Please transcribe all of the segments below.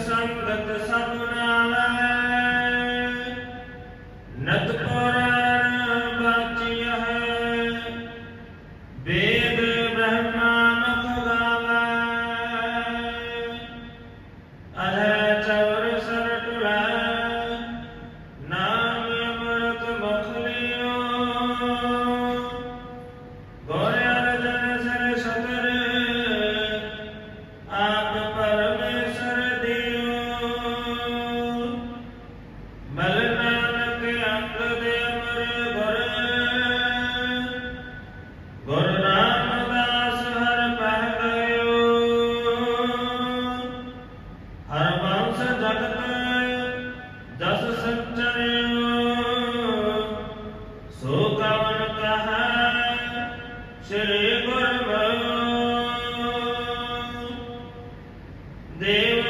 ਸੰਗਤ ਸਭ ਨਾਮੈ ਨਤ ਪੁਰਾਨ They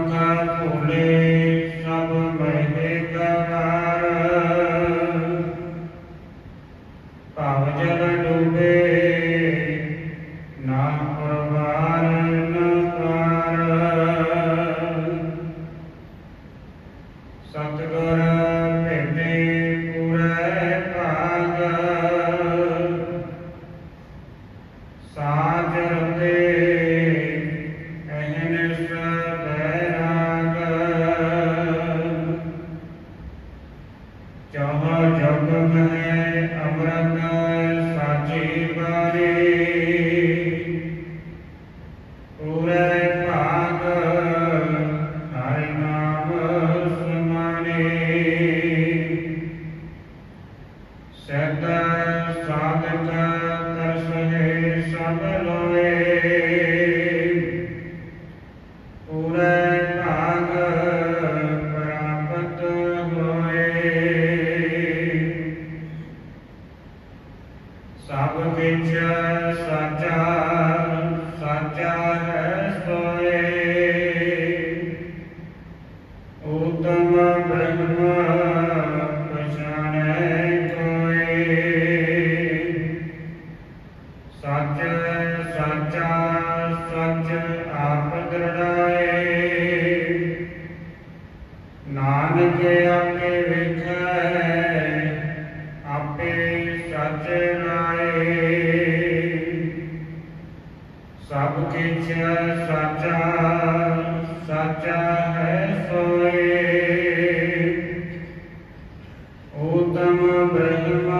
ਕਾ ਭੂਲੇ Amen. ਊਤਮ ਬ੍ਰਹਮ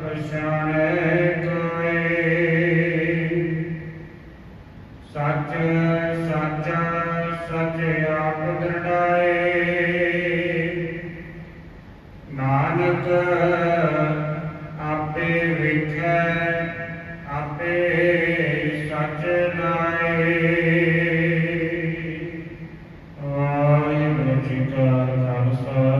ਪਛਾਣੈ ਕੋਏ ਸੱਚ, ਸਾਚਾ, ਸੱਚ ਆਪ ਦ੍ਰਿੜਾਏ। ਨਾਨਕ, ਆਪੇ ਵੇਖੈ, ਆਪੇ ਸੱਚ ਲਾਏ ਵਾਹਿਗੁਰੂ ਜੀ ਕਾ ਖਾਲਸਾ।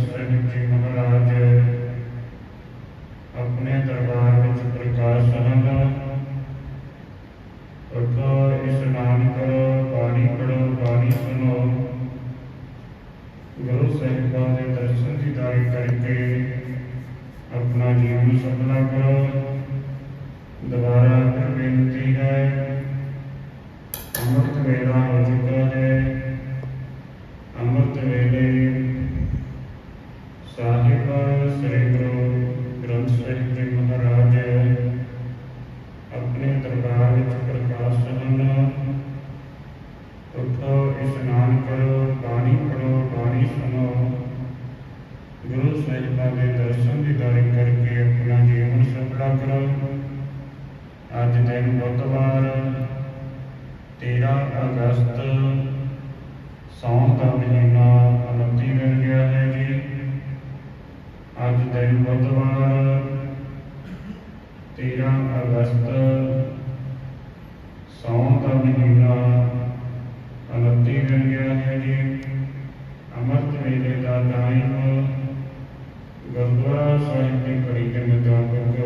ਗੁਰੂ ਗ੍ਰੰਥ ਸਾਹਿਬ ਜੀ ਮਹਾਰਾਜ ਆਪਣੇ ਦਰਬਾਰ ਵਿੱਚ ਪ੍ਰਕਾਸ਼ ਹਨ ਉਠੋ ਇਸ਼ਨਾਨ ਕਰੋ ਬਾਣੀ ਪੜੋ ਬਾਣੀ ਸੁਣੋ ਗੁਰੂ ਸਾਹਿਬਾਂ ਦੇ ਦਰਸ਼ਨ ਦੀਦਾਰ ਕਰਕੇ ਆਪਣਾ ਜੀਵਨ ਸਫਲਾ ਕਰੋ ਦੁਬਾਰਾ ਫਿਰ ਬੇਨਤੀ ਹੈ ਅੰਮ੍ਰਿਤ ਵੇਲਾ ਹੋ ਚੁੱਕਾ ਹੈ ਬੁੱਧਵਾਰ 13 ਅਗਸਤ, ਸੌਣ ਦਾ ਮਹੀਨਾ 29 ਦਿਨ ਗਿਆ ਹੈ ਜੀ। ਅੱਜ ਦਿਨ ਬੁੱਧਵਾਰ 13 ਅਗਸਤ, ਸੌਣ ਦਾ ਮਹੀਨਾ 29 ਦਿਨ ਗਿਆ ਹੈ ਜੀ। ਅੰਮ੍ਰਿਤ ਵੇਲੇ ਦਾ ਟਾਈਮ ਗੁਰਦੁਆਰਾ ਸਾਹਿਬ ਦੀ ਘੜੀ ਦੇ ਮੁਤਾਬਕ